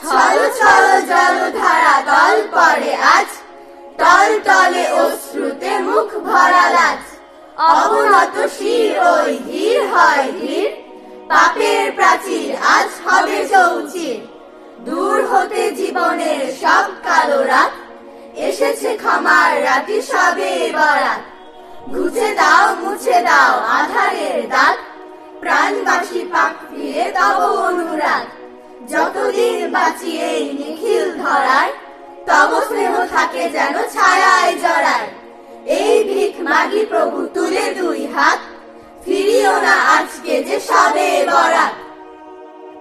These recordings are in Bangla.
ছল ছল জলধারা দল পড়ে আজ। তল তলে অশ্রুতে মুখ ভরা লাজ অবনত শির ওই ধীর হয় ধীর। পাপের প্রাচীর আজ হবে চৌচির। দূর হতে জীবনের সব কালো রাত। এসেছে ক্ষমার রাতি সবে বরাত। ঘুচে দাও, মুছে দাও আধারের দাঁত। প্রাণবাসী পাক ফিরে অনুরাগ যতদিন বাঁচি এই নিখিল ধরায় তব স্নেহ থাকে যেন ছায়ায় জড়ায় এই ভিখ মাগি প্রভু, তুলে দুই হাত, ফিরিও না আজকে যে সবে বরাত।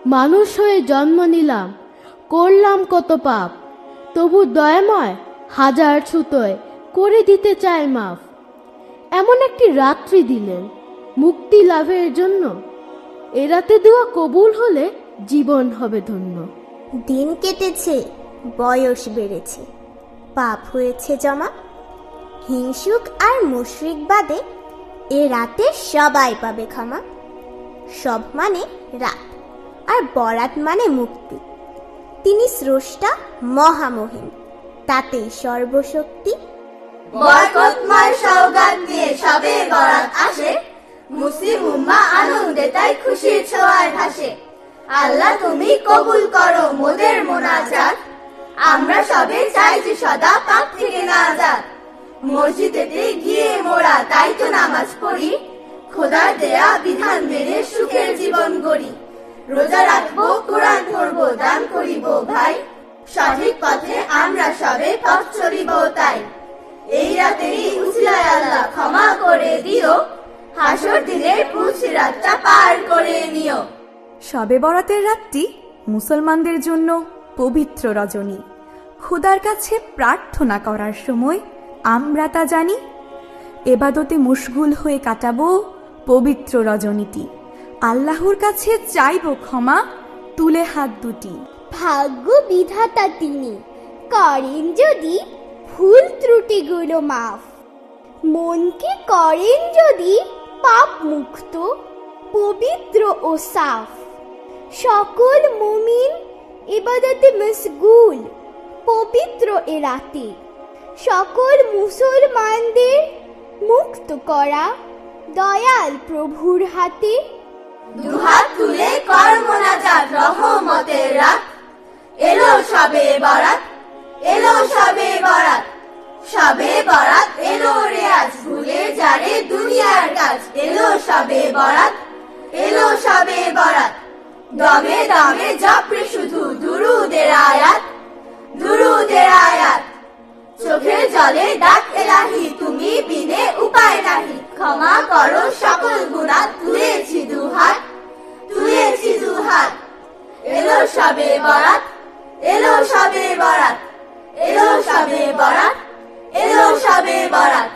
মানুষ হয়ে জন্ম নিলাম, করলাম কত পাপ। তবু দয়াময় হাজার ছুতোয় করে দিতে চায় মাফ। এমন একটি রাত্রি দিলেন, মুক্তি লাভের জন্য। এ রাতে দোয়া কবুল হলে জীবন হবে ধন্য। দিন কেটেছে বয়স বেড়েছে। পাপ হয়েছে জমা হিংসুক আর মুশরিক বাদে এ রাতে সবাই পাবে ক্ষমা। সব মানে রাত আর বরাত মানে মুক্তি। তিনি স্রষ্টা মহামহিম তাতেই সর্বশক্তি। বরকতময় সৌগাত নিয়ে সবে বরাত আসে মুসলিম উম্মা আনন্দে তাই খুশির ছোঁয়ায় ভাসে। আল্লাহ তুমি কবুল করো মোদের মোনাজাত। আমরা সবে চাই যে সদা পাপ থেকে না যাক। মসজিদেতে গিয়ে মোরা তাই তো নামাজ পড়ি। খোদার দেয়া বিধান মেনে সুখের জীবন গড়ি। রোজা রাখব, কোরআন পড়ব, দান করিব ভাই। সঠিক পথে আমরা সবে পথ চলিব তাই। এই রাতেরই উসিলায় আল্লাহ ক্ষমা করে দিও। হাসর দিনের পুছি রাতটা পার করে নিও। শবে বরাতের রাতটি মুসলমানদের জন্য পবিত্র রজনী। খোদার কাছে প্রার্থনা করার সময় আমরা তা জানি, এবাদতে মুশগুল হয়ে কাটাবো পবিত্র রজনীটি। আল্লাহর কাছে চাইব ক্ষমা, তুলে হাত দুটি। ভাগ্য বিধাতা তিনি, করেন যদি ভুল ত্রুটিগুলো মাফ। মনকে করেন যদি পাপ মুক্ত পবিত্র ও সাফ। সকল মুমিন, ইবাদতে মশগুল, পবিত্র এ রাতে। সকল মুসলমানদের মুক্ত করা দয়াল প্রভুর হাতে। দুহাত তুলে কর মোনাজাত রহমতের রাত। এলো সবে বরাত, এলো সবে বরাত সবে বরাত এলো রেয়াজ ভুলে যারে দুনিয়ার কাজ। এলো সবে বরাত, এলো সবে দমে দমে জপরে শুধু দুরুদের আয়াত দুরুদের আয়াত। চোখে জলে ডাক এলাহি তুমি বিনে উপায় নাহি। ক্ষমা করো সকল গুণা, তুলেছি দুহাত তুলেছি দুহাত। এলো সবে বরাত, এলো সবে বরাত, এলো সবে বরাত, এলো সবে বরাত।